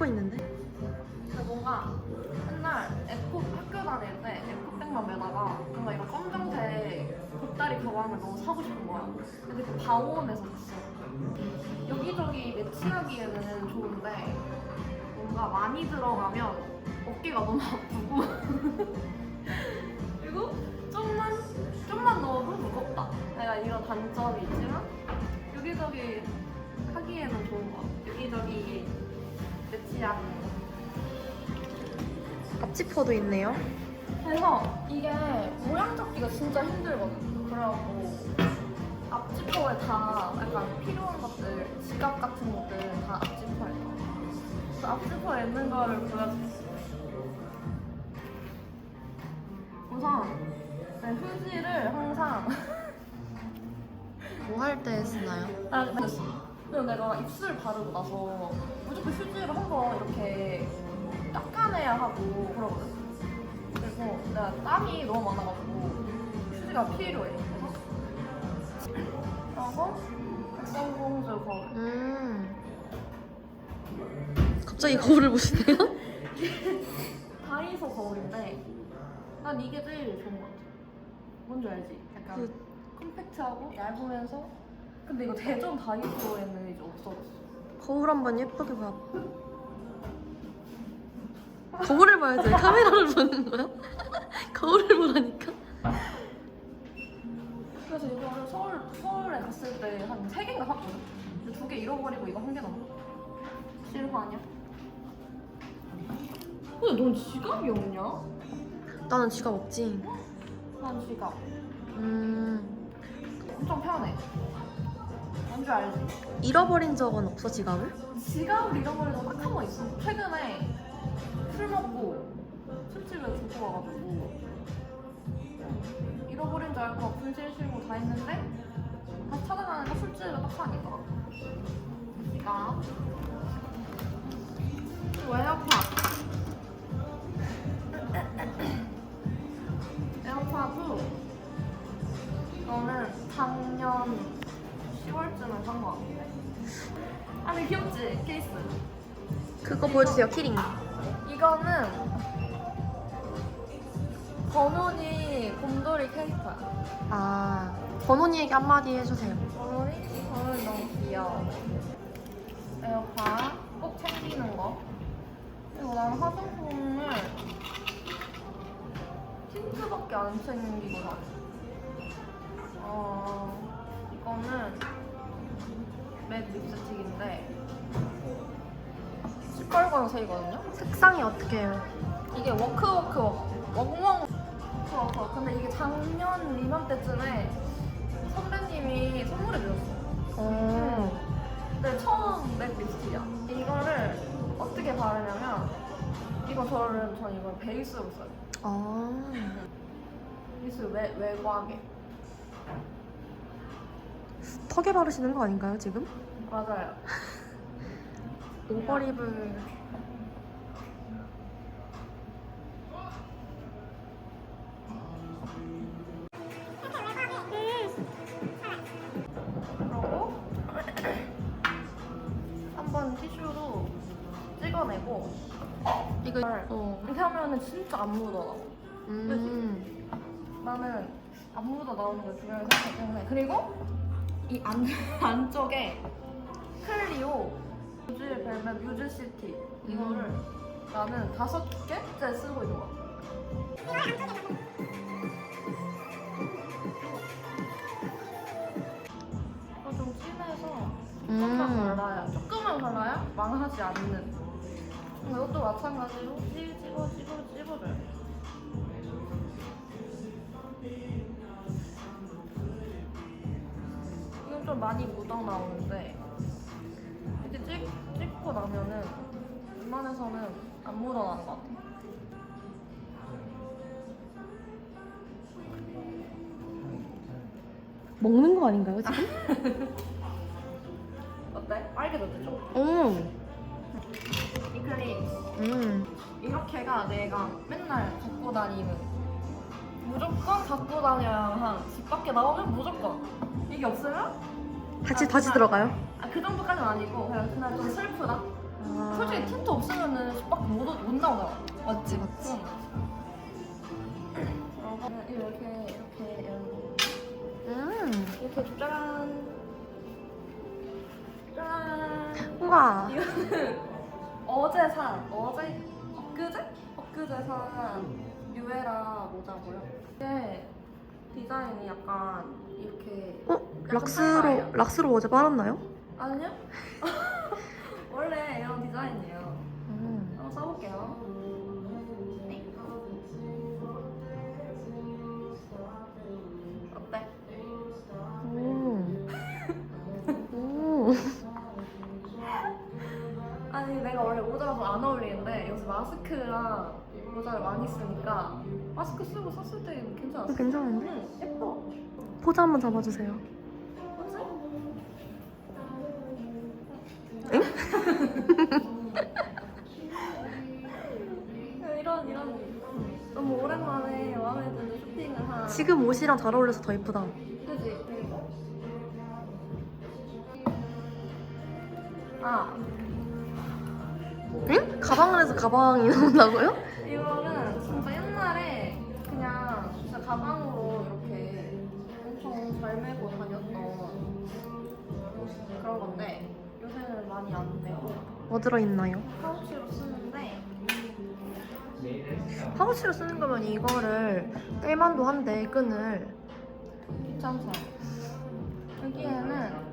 찍고 있는데? 근데 뭔가 맨날 에코 학교 다닐 때 에코백만 매다가 뭔가 이런 검정색 곱다리 가방을 너무 사고 싶은 거야. 근데 그 바오원에서 샀어. 여기저기 매치하기에는 좋은데 뭔가 많이 들어가면 어깨가 너무 아프고 그리고 좀만 좀만 넣어도 무겁다. 내가 이런 단점이 있지만 여기저기 하기에는 좋은 거 같아. 여기저기 매치하기. 앞지퍼도 있네요. 그래서 이게 모양 잡기가 진짜 힘들거든. 그래갖고 앞지퍼에 다 약간 필요한 것들, 지갑 같은 것들은 다 앞지퍼에 넣어. 그래서 앞지퍼에 있는 거를 보여줄게. 우선 내 휴지를 항상 뭐 할 때 쓰나요? 아. 그리고 내가 입술 바르고 나서 무조건 휴지를 한번 이렇게 닦아내야 하고 그러거든. 그리고 내가 땀이 너무 많아가지고 휴지가 필요해. 그래서 백성공주 거울. 음. 갑자기 거울을 보시네요? 다이소 거울인데 난 이게 제일 좋은 것 같아. 뭔지 알지? 약간 그- 컴팩트하고 얇으면서 근데 이거 대전 다이소에는 이제 없어졌어. 거울 한번 예쁘게 봐. 거울을 봐야지. 카메라를 보는 거야? 거울을 보라니까. 그래서 이거를 서울, 서울에 갔을 때 한 세 개인가 샀거든? 근데 두 개 잃어버리고 이거 한 개 남아. 실화 아니야? 근데 넌 지갑이 없냐? 나는 지갑 없지. 난 지갑. 음. 엄청 편해. 뭔지 알지? 잃어버린 적은 없어, 지갑을? 지갑을 잃어버린 거딱한번 있어. 최근에 술 먹고 술집에 두고 와가지고 잃어버린 줄 알고 분실 신고 다 했는데 다시 찾아가니까 술집에 있더라고. 지갑. 그리고 에어팟. 에어팟도 이거는 작년 10월쯤에 산거 같은데. 아, 근데 귀엽지? 케이스. 그거 보여주세요, 키링. 이거는 번호니 곰돌이 캐릭터야. 아, 번호니에게 한마디 해주세요. 번호니? 번호니 너무 귀여워. 에어팟 꼭 챙기는 거. 그리고 나는 화장품을 틴트밖에 안 챙기고 다녀. 어, 이거는 맥 립스틱인데 시뻘건색이거든요. 색상이 어떻게 해요? 이게 워크워크 워- 웡웡 워크워크 근데 이게 작년 이맘때쯤에 선배님이 선물해 주셨어 어. 근데 처음 맥 립스틱이야 이거를 어떻게 바르냐면 이거 저는 전 이걸 베이스로 써요 아. 베이스 외, 외곽에 턱에 바르시는 거 아닌가요, 지금? 맞아요 오버립을. 한번 티슈로 찍어내고 이거. 어. 이렇게 하면은 진짜 안 묻어나고 음. 나는 안 묻어 나오는 걸 중요하게 생각하기 때문에 그리고 이 안, 안쪽에 클리오 뮤즈 벨벳 뮤즈 시티 이거를 나는 다섯 개째 쓰고 있는 거야. 이거 좀 진해서 조금만 음. 발라야 조금만 발라야 망하지 않는. 이것도 마찬가지로 찝 집어 집어 집어줘요. 이건 좀 많이 묻어 나오는데 찍고 나면은 웬만해서는 안 묻어 나는 것 같아. 먹는 거 아닌가요, 지금? 어때? 빨개졌지 좀? 음. 이 크림 음. 이렇게가 내가 맨날 갖고 다니는 무조건 갖고 다녀야 한 집 밖에 나오면 무조건 이게 없으면 아, 다시 들어가요? 아, 그 정도까지는 아니고 그냥 그날 좀 슬프다 아, 솔직히 틴트 없으면은 밖에 못, 못 나오잖아. 맞지 맞지. 그러면 이렇게 이렇게 열고 음. 이렇게 짜란 짠 우와. 이거는 어제 산 어제 엊그제 엊그제 산 뉴에라 모자고요. 이게 디자인이 약간 이렇게 어? 약간 락스로 빨가요. 락스로 어제 빨았나요? 아니요? 원래 이런 디자인이에요. 음. 한번 써볼게요. 네. 어때? 오. 오. 아니 내가 원래 모자가 더안 어울리는데 요새 마스크랑 모자를 많이 쓰니까 마스크 쓰고 썼을 때 괜찮았어. 괜찮은데? 응, 예뻐. 포즈 한번 잡아주세요. 뭐지? 이런 이런 너무 오랜만에 마음에 드는 쇼핑을 한. 지금 옷이랑 잘 어울려서 더 예쁘다. 그지? 아 응? 가방 안에서 가방이 나온다고요? 이거는 진짜 옛날에 그냥 진짜 가방으로 이렇게 엄청 잘 메고 다녔던 그런 건데 요새는 많이 안 메고 뭐 들어있나요? 파우치로 쓰는데 파우치로 쓰는 거면 이거를 뗄만도 한데 끈을 귀찮죠? 여기에는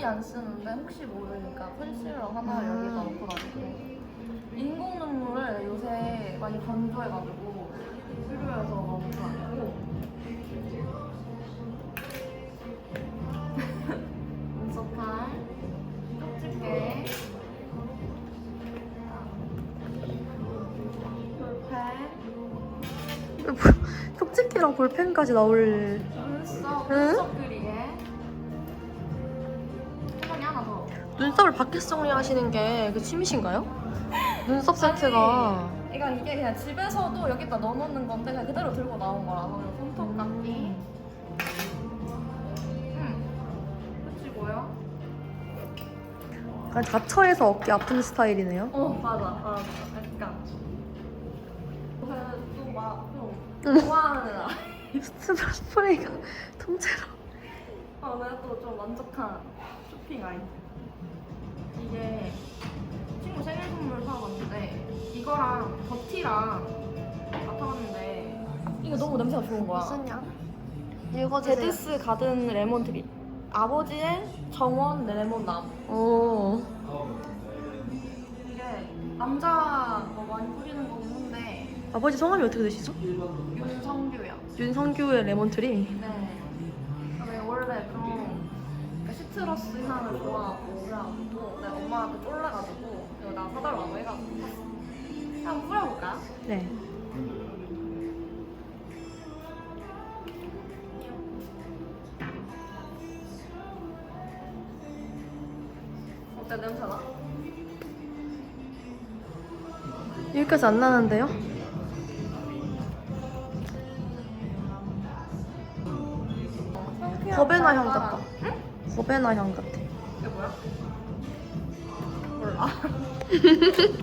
거의 안 쓰는데 혹시 모르니까 컨실러 하나 음. 여기다 넣고 다니고 인공 눈물을 요새 많이 건조해가지고 필요해서 넣고 다니고 눈썹칼 쪽집게 볼펜 톡집기랑 볼펜까지 나올 눈썹 응? 눈썹을 밖에서 정리하시는 게 그 취미신가요? 눈썹 세트가 이건 이게 그냥 집에서도 여기다 넣어놓는 건데 그냥 그대로 들고 나온 거라서 손톱 깎기 음 끝이고요 약간 자처해서 어깨 아픈 스타일이네요. 어 맞아 맞아 약간 또막좀 응. 좋아하는 아 스프레- 스프레이가 통째로. 오늘 또좀 만족한 쇼핑 아이템 이게 친구 생일 선물 사왔는데 이거랑 버티랑 맡아봤는데 이거 너무 냄새가 좋은 거야 무슨냐? 읽어주세요. 제드스 가든 레몬 트리 아버지의 정원 레몬 나무 오. 이게 남자가 많이 뿌리는 거긴 한데 아버지 성함이 어떻게 되시죠? 윤성규야 윤성규의 레몬 트리. 네 시트러스 향을 좋아하고 그래가지고 내 엄마한테 쫄라가지고 이거 나 사달라고 해가지고 샀어 한번 뿌려볼까? 네. 어때 냄새나? 여기까지 안 나는데요? 응? 버베나 향 같아. 이게 뭐야? 몰라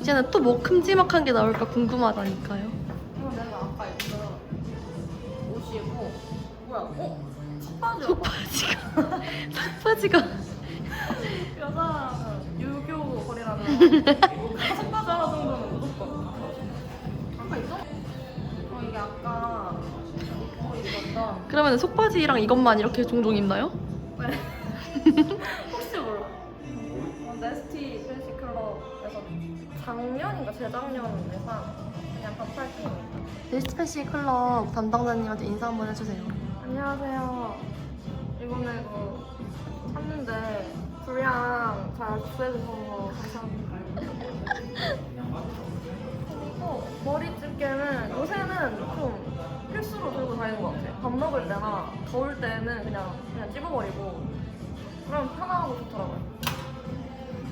이제는 또 뭐 큼지막한 게 나올까 궁금하다니까요. 이거 내가 아까 입은 옷이고 뭐야? 어? 속바지야 속바지가 속바지가 여자 유교 거리라면 속바지 하나 정도는 무조건 아까 있어? 어 이게 아까 그러면 속바지랑 이것만 이렇게 종종 입나요? 네. 혹시 몰라 어, 네스티 팬시 클럽에서 작년인가 재작년에 산 그냥 반팔티입니다 네스트패시 클럽 담당자님한테 인사 한번 해주세요. 안녕하세요. 이번에 그 샀는데 분량 잘 구해주셔서 감사합니다. 그리고 머리 집게는 요새는 좀 필수로 들고 다니는 것 같아요. 밥 먹을 때나 더울 때는 그냥 그냥 찝어버리고 그럼 편하고 좋더라고요.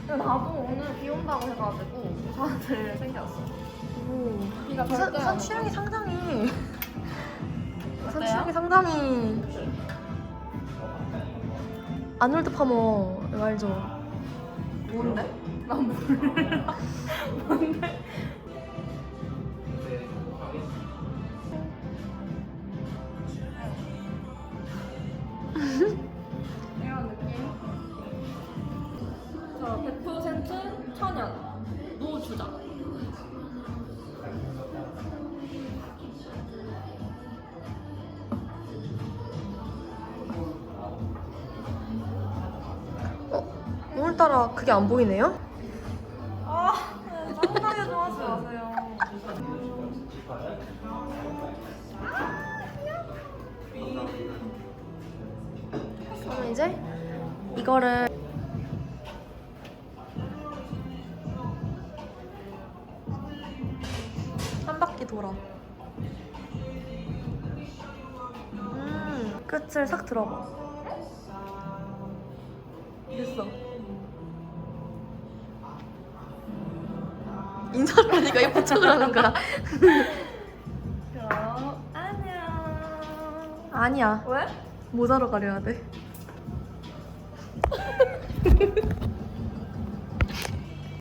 근데 나도 오늘 비 온다고 해가지고 다들 생겼어. 오. 비가 우선, 절대 우선 안 취향이 상당히 상식이 상당히 아놀드 파머 이거 알죠? 뭔데? 난 몰라. 뭔데? 천연 노주자. 오늘따라 그게 안 보이네요? 아, 상당히 좋아하지 마세요. 그럼 이제 이거를 싹 들어봐. 됐어. 인사를 하니까 예쁜 척을 하는 거야. 그럼 안녕. 아니야. 왜? 모자로 가려야 돼.